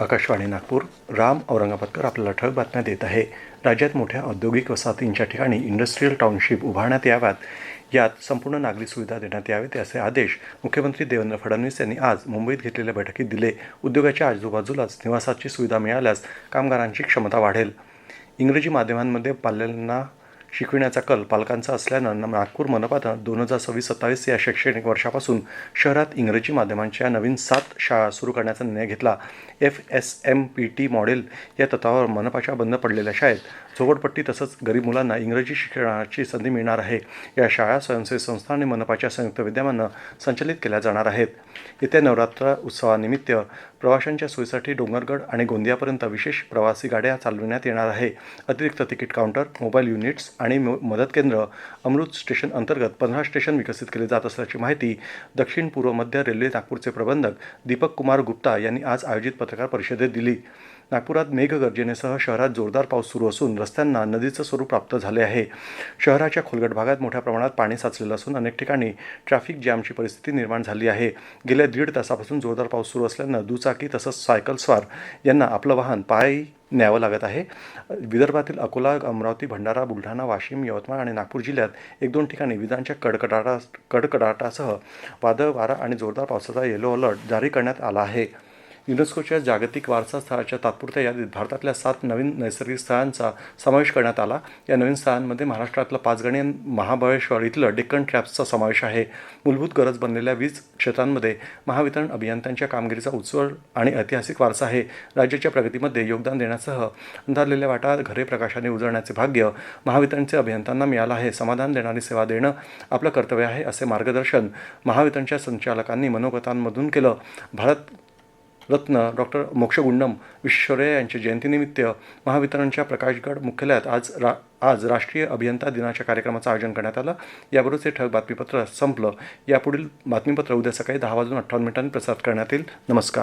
आकाशवाणी नागपूर. राम औरंगाबादकर आपल्याला ठळक बातम्या देत आहे. राज्यात मोठ्या औद्योगिक वसाहतींच्या ठिकाणी इंडस्ट्रीयल टाउनशिप उभारण्यात याव्यात. यात संपूर्ण नागरी सुविधा देण्यात यावेत असे आदेश मुख्यमंत्री देवेंद्र फडणवीस यांनी आज मुंबईत घेतलेल्या बैठकीत दिले. उद्योगाच्या आजूबाजूलाच निवासाची सुविधा मिळाल्यास कामगारांची क्षमता वाढेल. इंग्रजी माध्यमांमध्ये पाल्यांना शिकविण्याचा कल पालकांचा असल्यानं नागपूर मनपानं दोन हजार सव्वीस सत्तावीस या शैक्षणिक वर्षापासून शहरात इंग्रजी माध्यमांच्या नवीन सात शाळा सुरू करण्याचा निर्णय घेतला. F S M P T model या तत्वावर मनपाच्या बंद पडलेल्या शाळेत झोपडपट्टी तसंच गरीब मुलांना इंग्रजी शिक्षणाची संधी मिळणार आहे. या शाळा स्वयंसेवी संस्था आणि मनपाच्या संयुक्त विद्यमानं संचलित केल्या जाणार आहेत. येत्या नवरात्र उत्सवानिमित्त प्रवाशांच्या सोयीसाठी डोंगरगड आणि गोंदियापर्यंत विशेष प्रवासी गाड्या चालविण्यात येणार आहे. अतिरिक्त तिकीट काउंटर मोबाईल युनिट्स आणि मदत केंद्र अमृत स्टेशन अंतर्गत पंधरा स्टेशन विकसित केले जात असल्याची माहिती दक्षिण पूर्व मध्य रेल्वे नागपूरचे प्रबंधक दीपक कुमार गुप्ता यांनी आज आयोजित पत्रकार परिषदेत दिली. नागपुरात मेघगर्जनेसह शहरात जोरदार पाऊस सुरू असून रस्त्यांना नदीचं स्वरूप प्राप्त झाले आहे. शहराच्या खोलगट भागात मोठ्या प्रमाणात पाणी साचलेलं असून अनेक ठिकाणी ट्रॅफिक जॅमची परिस्थिती निर्माण झाली आहे. गेल्या दीड तासापासून जोरदार पाऊस सुरू असल्यानं दुचाकी तसंच सायकलस्वार यांना आपलं वाहन पायी न्यावं लागत आहे. विदर्भातील अकोला अमरावती भंडारा बुलढाणा वाशिम यवतमाळ आणि नागपूर जिल्ह्यात एक दोन ठिकाणी विजांच्या कडकडाटा कडकडाटासह वादळ वारा आणि जोरदार पावसाचा येलो अलर्ट जारी करण्यात आला आहे. युनेस्कोच्या जागतिक वारसा स्थळाच्या तात्पुरत्या यादीत भारतातल्या सात नवीन नैसर्गिक स्थळांचा समावेश करण्यात आला. या नवीन स्थळांमध्ये महाराष्ट्रातलं पाचगणी महाबळेश्वर इथलं डेक्कन ट्रॅप्सचा समावेश आहे. मूलभूत गरज बनलेल्या वीज क्षेत्रांमध्ये महावितरण अभियंत्यांच्या कामगिरीचा उत्सव आणि ऐतिहासिक वारसा आहे. राज्याच्या प्रगतीमध्ये योगदान देण्यासह अंधारलेल्या वाटा घरे प्रकाशाने उजळण्याचे भाग्य महावितरणचे अभियंत्यांना मिळालं आहे. समाधान देणारी सेवा देणं आपलं कर्तव्य आहे असे मार्गदर्शन महावितरणच्या संचालकांनी मनोगतांमधून केलं. भारत रत्न डॉक्टर मोक्षगुंडम विश्वेश्वरय्या यांच्या जयंतीनिमित्त महावितरणच्या प्रकाशगड मुख्यालयात आज रा आज राष्ट्रीय अभियंता दिनाच्या कार्यक्रमाचं आयोजन करण्यात आलं. याबरोबरच हे ठळक बातमीपत्र संपलं. यापुढील बातमीपत्र उद्या सकाळी दहा वाजून अठ्ठावन्न मिनिटांनी प्रसारित करण्यात येईल. नमस्कार.